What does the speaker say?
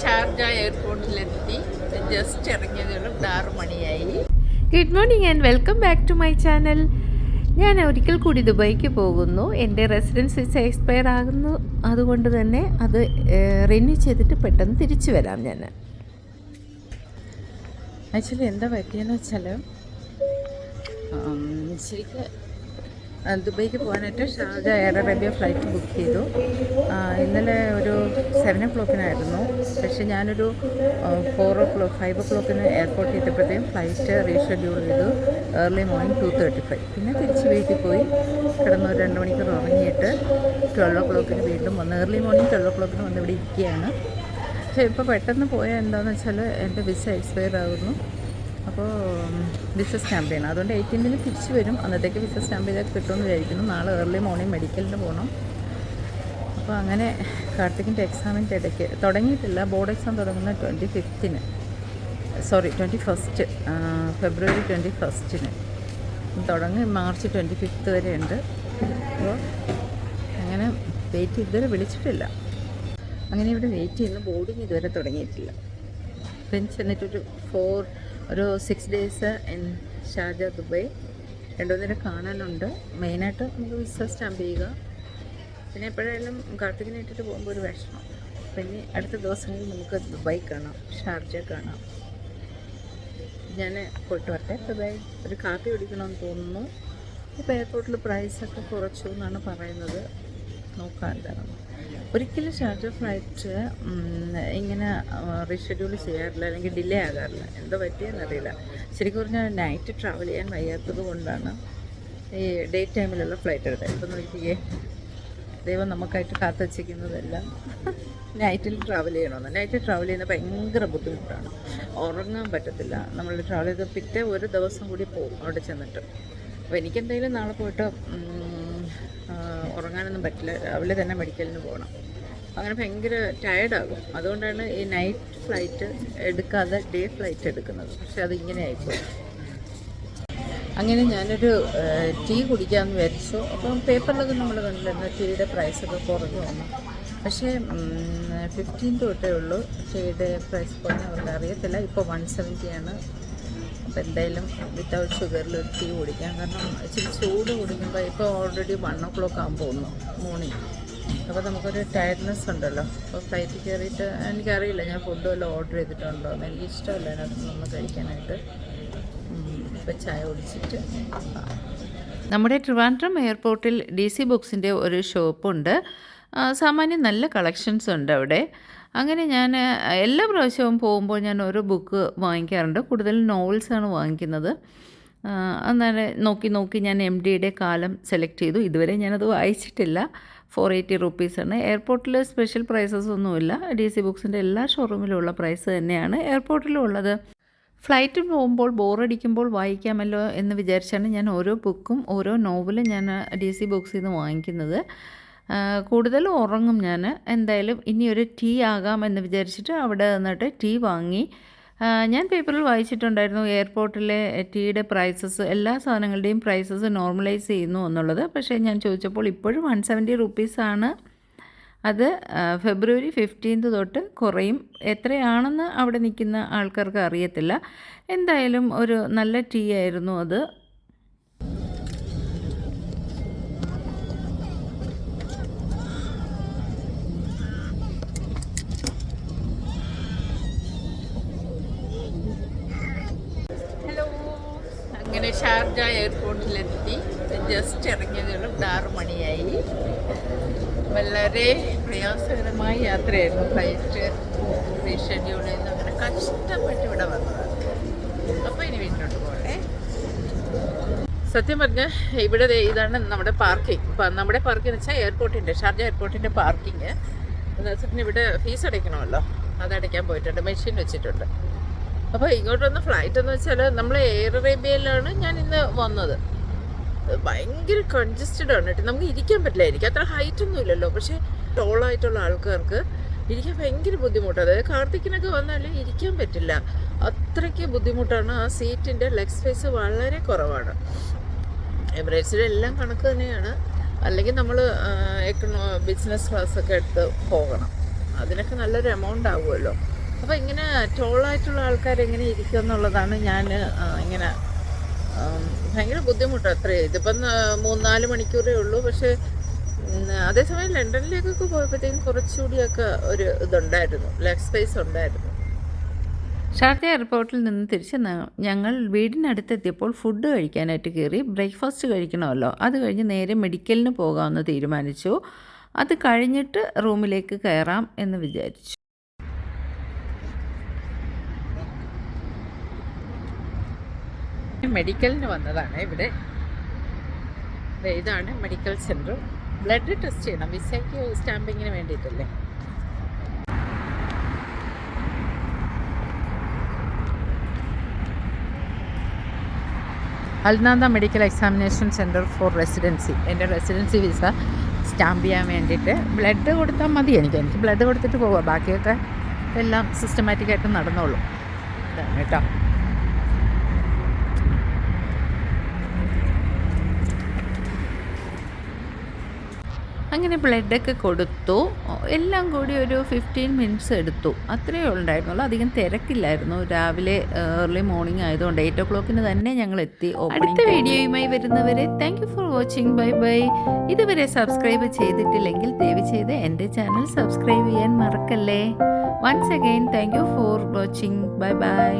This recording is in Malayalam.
ഷാർജ എയർപോർട്ടിലെത്തി ജസ്റ്റ് ഇറങ്ങിയതേ ഉള്ളൂ ഇവിടെ ആറ് മണിയായി. Good morning and welcome back to my channel ഞാൻ ഒരിക്കൽ കൂടി ദുബായിക്ക് പോകുന്നു. എന്റെ റെസിഡൻസ് വിസ എക്സ്പയർ ആകുന്നു. അതുകൊണ്ട് തന്നെ അത് റിന്യൂ ചെയ്തിട്ട് പെട്ടെന്ന് തിരിച്ചു വരാം ഞാൻ. ആക്ച്വലി എന്താ പറ്റിയെന്ന് വെച്ചാൽ ശരിക്കും ദുബൈക്ക് പോകാനായിട്ട് Sharjah Air Arabia flight book ചെയ്തു. ഇന്നലെ ഒരു സെവൻ ഒ ക്ലോക്കിനായിരുന്നു പക്ഷേ ഞാനൊരു four o clock five o ക്ലോക്കിന് എയർപോർട്ടിൽ എത്തിയപ്പോഴത്തേക്കും ഫ്ലൈറ്റ് റീഷെഡ്യൂൾ ചെയ്തു. Early morning two thirty five പിന്നെ തിരിച്ച് വീട്ടിൽ പോയി. കിടന്ന് ഒരു രണ്ട് മണിക്കൂർ ഉറങ്ങിയിട്ട് ട്വൽവ് ഒ ക്ലോക്കിന് വീണ്ടും വന്ന്. ഏർലി മോർണിംഗ് ട്വൽവ് ഒ ക്ലോക്കിന് വന്ന് ഇവിടെ ഇരിക്കുകയാണ്. പക്ഷേ ഇപ്പോൾ പെട്ടെന്ന് പോയാൽ എന്താണെന്ന് വെച്ചാൽ എന്റെ വിസ എക്സ്പയർ ആകുന്നു അപ്പോൾ വിസ സ്റ്റാമ്പ് ചെയ്യണം. അതുകൊണ്ട് എയ്റ്റീന്റിന് തിരിച്ച് വരും. അന്നത്തേക്ക് വിസ സ്റ്റാമ്പ് ചെയ്താൽ കിട്ടുമെന്ന് വിചാരിക്കുന്നു. നാളെ ഏർലി മോർണിംഗ് മെഡിക്കലിന് പോകണം. അപ്പോൾ അങ്ങനെ കാർത്തികിന്റെ എക്സാമിന്റെ ഇടയ്ക്ക് തുടങ്ങിയിട്ടില്ല. ബോർഡ് എക്സാം തുടങ്ങുന്ന ട്വന്റി ഫിഫ്ത്തിന് സോറി ട്വന്റി ഫസ്റ്റ് ഫെബ്രുവരി ട്വന്റി ഫസ്റ്റിന് തുടങ്ങി മാർച്ച് ട്വന്റി ഫിഫ്ത്ത് വരെയുണ്ട്. അപ്പോൾ അങ്ങനെ വെയിറ്റ് ഇതുവരെ വിളിച്ചിട്ടില്ല. അങ്ങനെ ഇവിടെ വെയിറ്റ് ചെയ്യുന്ന. ബോർഡിങ് ഇതുവരെ തുടങ്ങിയിട്ടില്ല. അപ്പം ചെന്നിട്ടൊരു ഫോർ ഒരു six days in Sharjah Dubai രണ്ടുമൂന്നിനെ കാണാനുണ്ട്. മെയിനായിട്ട് നമുക്ക് വിസ സ്റ്റാമ്പ് ചെയ്യുക. പിന്നെ എപ്പോഴായാലും കാർത്തികിനെ ഇട്ടിട്ട് പോകുമ്പോൾ ഒരു വിഷമം പിന്നെ അടുത്ത ദിവസങ്ങളിൽ നമുക്ക് ദുബായ് കാണാം ഷാർജ കാണാം. ഞാൻ പോയിട്ട് വരട്ടെ. ദുബായ് ഒരു കാപ്പി കുടിക്കണമെന്ന് തോന്നുന്നു. ഇപ്പോൾ എയർപോർട്ടിൽ പ്രൈസൊക്കെ കുറച്ചു എന്നാണ് പറയുന്നത്. നോക്കാം എന്താണെന്ന്. ഒരിക്കലും ഷാർജ ഫ്ലൈറ്റ് ഇങ്ങനെ റീഷെഡ്യൂൾ ചെയ്യാറില്ല അല്ലെങ്കിൽ ഡിലേ ആകാറില്ല. എന്താ പറ്റിയെന്നറിയില്ല ശരിക്കും പറഞ്ഞാൽ നൈറ്റ് ട്രാവൽ ചെയ്യാൻ വയ്യാത്തത് കൊണ്ടാണ് ഈ ഡേ ടൈമിലുള്ള ഫ്ലൈറ്റ് എടുത്തത്. ഇപ്പം നോക്കിയേ ദൈവം നമുക്കായിട്ട് കാത്തു വച്ചിരിക്കുന്നതെല്ലാം നൈറ്റിൽ ട്രാവൽ ചെയ്യണമെന്ന്. നൈറ്റിൽ ട്രാവൽ ചെയ്യുന്നത് ഭയങ്കര ബുദ്ധിമുട്ടാണ്. ഉറങ്ങാൻ പറ്റത്തില്ല. നമ്മൾ ട്രാവൽ ചെയ്ത് പിറ്റേ ഒരു ദിവസം കൂടി പോകും അവിടെ ചെന്നിട്ട്. അപ്പോൾ എനിക്കെന്തെങ്കിലും നാളെ പോയിട്ട് ഉറങ്ങാനൊന്നും പറ്റില്ല. രാവിലെ തന്നെ മെഡിക്കലിന് പോകണം. അങ്ങനെ ഭയങ്കര ടയർഡാകും അതുകൊണ്ടാണ് ഈ നൈറ്റ് ഫ്ലൈറ്റ് എടുക്കാതെ ഡേ ഫ്ലൈറ്റ് എടുക്കുന്നത്. പക്ഷെ അത് ഇങ്ങനെ ആയിപ്പോയി. അങ്ങനെ ഞാനൊരു ടീ കുടിക്കാമെന്ന് വിചാരിച്ചു. അപ്പം പേപ്പറിലൊക്കെ നമ്മൾ കണ്ടിരുന്ന ടീയുടെ പ്രൈസൊക്കെ കുറഞ്ഞു വന്നു. പക്ഷേ ഫിഫ്റ്റീൻ തൊട്ടേ ഉള്ളൂ. ടീയുടെ പ്രൈസ് കുറഞ്ഞ അവർക്ക് അറിയത്തില്ല. ഇപ്പോൾ വൺ സെവന്റിയാണ് അപ്പോൾ എന്തായാലും വിത്തൗട്ട് ഷുഗറിൽ ഒരു ടീ കുടിക്കാം. കാരണം ഇച്ചിരി ചൂട് കുടിക്കുമ്പോൾ ഇപ്പോൾ ഓൾറെഡി വൺ ഓ ക്ലോക്ക് ആകാൻ പോകുന്നു മോർണിംഗ് അപ്പോൾ നമുക്കൊരു ടയർഡ്നെസ് ഉണ്ടല്ലോ. അപ്പോൾ ഫ്ലൈറ്റിൽ കയറിയിട്ട് എനിക്കറിയില്ല ഞാൻ ഫുഡ് വല്ലതും ഓർഡർ ചെയ്തിട്ടുണ്ടോ എന്ന്. എനിക്ക് ഇഷ്ടമല്ല അതിനകത്ത് നിന്ന് കഴിക്കാനായിട്ട്. ഇപ്പോൾ ചായ കുടിച്ചിട്ട് നമ്മുടെ ട്രിവാൻഡ്രം എയർപോർട്ടിൽ ഡി സി ബുക്സിന്റെ ഒരു ഷോപ്പുണ്ട്. സാമാന്യം നല്ല കളക്ഷൻസ് ഉണ്ട് അവിടെ. അങ്ങനെ ഞാൻ എല്ലാ പ്രാവശ്യവും പോകുമ്പോൾ ഞാൻ ഓരോ ബുക്ക് വാങ്ങിക്കാറുണ്ട്. കൂടുതലും നോവൽസാണ് വാങ്ങിക്കുന്നത്. അന്നേരം നോക്കി നോക്കി ഞാൻ എം ഡിയുടെ കാലം സെലക്ട് ചെയ്തു. ഇതുവരെ ഞാനത് വായിച്ചിട്ടില്ല. ഫോർ എയ്റ്റി റുപ്പീസാണ് എയർപോർട്ടിൽ സ്പെഷ്യൽ പ്രൈസസ് ഒന്നുമില്ല. ഡി സി ബുക്സിന്റെ എല്ലാ ഷോറൂമിലുള്ള പ്രൈസ് തന്നെയാണ് എയർപോർട്ടിലും ഉള്ളത്. ഫ്ലൈറ്റിൽ പോകുമ്പോൾ ബോറടിക്കുമ്പോൾ വായിക്കാമല്ലോ എന്ന് വിചാരിച്ചാണ് ഞാൻ ഓരോ ബുക്കും ഓരോ നോവലും ഞാൻ ഡി സി ബുക്സിൽ നിന്ന് വാങ്ങിക്കുന്നത്. ആ, കൂടുതലും ഉറങ്ങും ഞാൻ. എന്തായാലും ഇനി ഒരു ടീ ആകാം എന്ന് വിചാരിച്ചിട്ട് അവിടെ നിന്നിട്ട് ടീ വാങ്ങി. ഞാൻ പേപ്പറിൽ വായിച്ചിട്ടുണ്ടായിരുന്നു എയർപോർട്ടിലെ ടീയുടെ പ്രൈസസ് എല്ലാ സാധനങ്ങളുടെയും പ്രൈസസ് നോർമലൈസ് ചെയ്യുന്നു എന്നുള്ളത്. പക്ഷേ ഞാൻ ചോദിച്ചപ്പോൾ ഇപ്പോഴും വൺ സെവന്റി റുപ്പീസാണ് അത് ഫെബ്രുവരി ഫിഫ്റ്റീൻത്ത് തൊട്ട് കുറയും. എത്രയാണെന്ന് അവിടെ നിൽക്കുന്ന ആൾക്കാർക്ക് അറിയത്തില്ല. എന്തായാലും ഒരു നല്ല ടീ ആയിരുന്നു അത് ഹലോ അങ്ങനെ ഷാർജ എയർപോർട്ടിലെത്തി ജസ്റ്റ് ഇറങ്ങിയതേ ഉള്ളൂ. ഇവിടെ ആറ് മണിയായി. വളരെ പ്രയാസകരമായ യാത്രയായിരുന്നു. ഫ്ലൈറ്റ് റീഷെഡ്യൂൾ ചെയ്ത് അങ്ങനെ കഷ്ടപ്പെട്ട് ഇവിടെ വന്നതാണ് അപ്പോൾ ഇനി വീട്ടിലോട്ട് പോകട്ടെ. സത്യം പറഞ്ഞാൽ ഇവിടെ ഇതാണ് നമ്മുടെ പാർക്കിംഗ് നമ്മുടെ പാർക്കിംഗ് എന്ന് വെച്ചാൽ എയർപോർട്ടിന്റെ ഷാർജ എയർപോർട്ടിന്റെ പാർക്കിംഗ് എന്ന് വെച്ചിട്ടുണ്ടെങ്കിൽ ഇവിടെ ഫീസ് അടയ്ക്കണമല്ലോ. അത് അടയ്ക്കാൻ പോയിട്ടുണ്ട്. മെഷീൻ വെച്ചിട്ടുണ്ട്. അപ്പോൾ ഇങ്ങോട്ട് വന്ന ഫ്ലൈറ്റ് എന്ന് വെച്ചാൽ നമ്മൾ എയർ അറേബ്യയിലാണ് ഞാൻ ഇന്ന് വന്നത്. ഭയങ്കര കൺജസ്റ്റഡ് ആണ് കേട്ടോ. നമുക്ക് ഇരിക്കാൻ പറ്റില്ല. എനിക്ക് അത്ര ഹൈറ്റ് ഒന്നും ഇല്ലല്ലോ. പക്ഷേ ടോളായിട്ടുള്ള ആൾക്കാർക്ക് ഇരിക്കാൻ ഭയങ്കര ബുദ്ധിമുട്ടാണ് അതായത് കാർത്തിക്കിനൊക്കെ വന്നാൽ ഇരിക്കാൻ പറ്റില്ല. അത്രയ്ക്ക് ബുദ്ധിമുട്ടാണ്. ആ സീറ്റിന്റെ ലെഗ് സ്പേസ് വളരെ കുറവാണ്. എമിറേറ്റ്സിലെല്ലാം കണക്ക് തന്നെയാണ്. അല്ലെങ്കിൽ നമ്മൾ എക്കണോ ബിസിനസ് ക്ലാസ് ഒക്കെ എടുത്ത് പോകണം. അതിനൊക്കെ നല്ലൊരു എമൗണ്ട് ആവുമല്ലോ. അപ്പോൾ ഇങ്ങനെ ടോളായിട്ടുള്ള ആൾക്കാർ എങ്ങനെ ഇരിക്കും എന്നുള്ളതാണ് ഞാൻ ഇങ്ങനെ ഭയങ്കര ബുദ്ധിമുട്ട് അത്രേ. ഇതിപ്പം മൂന്നാൽ മണിക്കൂറേ ഉള്ളൂ. പക്ഷേ അതേസമയം ലണ്ടനിലേക്കൊക്കെ പോയപ്പോഴത്തേക്കും കുറച്ചുകൂടിയൊക്കെ ഒരു ഇതുണ്ടായിരുന്നു. ലെഗ് സ്പേസ് ഉണ്ടായിരുന്നു. ഷാർജ എയർപോർട്ടിൽ നിന്ന് തിരിച്ച് ഞങ്ങൾ വീടിനടുത്തെത്തിയപ്പോൾ ഫുഡ് കഴിക്കാനായിട്ട് കയറി ബ്രേക്ക്ഫാസ്റ്റ് കഴിക്കണമല്ലോ. അത് കഴിഞ്ഞ് നേരെ മെഡിക്കലിന് പോകാമെന്ന് തീരുമാനിച്ചു. അത് കഴിഞ്ഞിട്ട് റൂമിലേക്ക് കയറാം എന്ന് വിചാരിച്ചു. മെഡിക്കലിന് വന്നതാണ് ഇവിടെ. ഇതാണ് മെഡിക്കൽ സെന്റർ ബ്ലഡ് ടെസ്റ്റ് ചെയ്യണം. വിസയ്ക്ക് സ്റ്റാമ്പിങ്ങിന് വേണ്ടിയിട്ടല്ലേ? അൽനാന്ത medical examination centre for residency. എന്റെ റെസിഡൻസി വിസ സ്റ്റാമ്പ് ചെയ്യാൻ വേണ്ടിയിട്ട് ബ്ലഡ് കൊടുത്താൽ മതി എനിക്ക്. എനിക്ക് ബ്ലഡ് കൊടുത്തിട്ട് പോവാം. ബാക്കിയൊക്കെ എല്ലാം സിസ്റ്റമാറ്റിക്കായിട്ട് നടന്നോളും. കേട്ടോ. അങ്ങനെ ബ്ലഡൊക്കെ കൊടുത്തു. എല്ലാം കൂടി ഒരു ഫിഫ്റ്റീൻ മിനിറ്റ്സ് എടുത്തു. അത്രയേ ഉണ്ടായിരുന്നുള്ളൂ അധികം തിരക്കില്ലായിരുന്നു. രാവിലെ ഏർലി മോർണിംഗ് ആയതുകൊണ്ട് എയ്റ്റ് ഓ ക്ലോക്കിന് തന്നെ ഞങ്ങൾ എത്തി അടുത്ത വീഡിയോയുമായി വരുന്നവരെ thank you for watching bye bye ഇതുവരെ സബ്സ്ക്രൈബ് ചെയ്തിട്ടില്ലെങ്കിൽ ദയവ് ചെയ്ത് എന്റെ ചാനൽ സബ്സ്ക്രൈബ് ചെയ്യാൻ മറക്കല്ലേ. Once again thank you for watching bye bye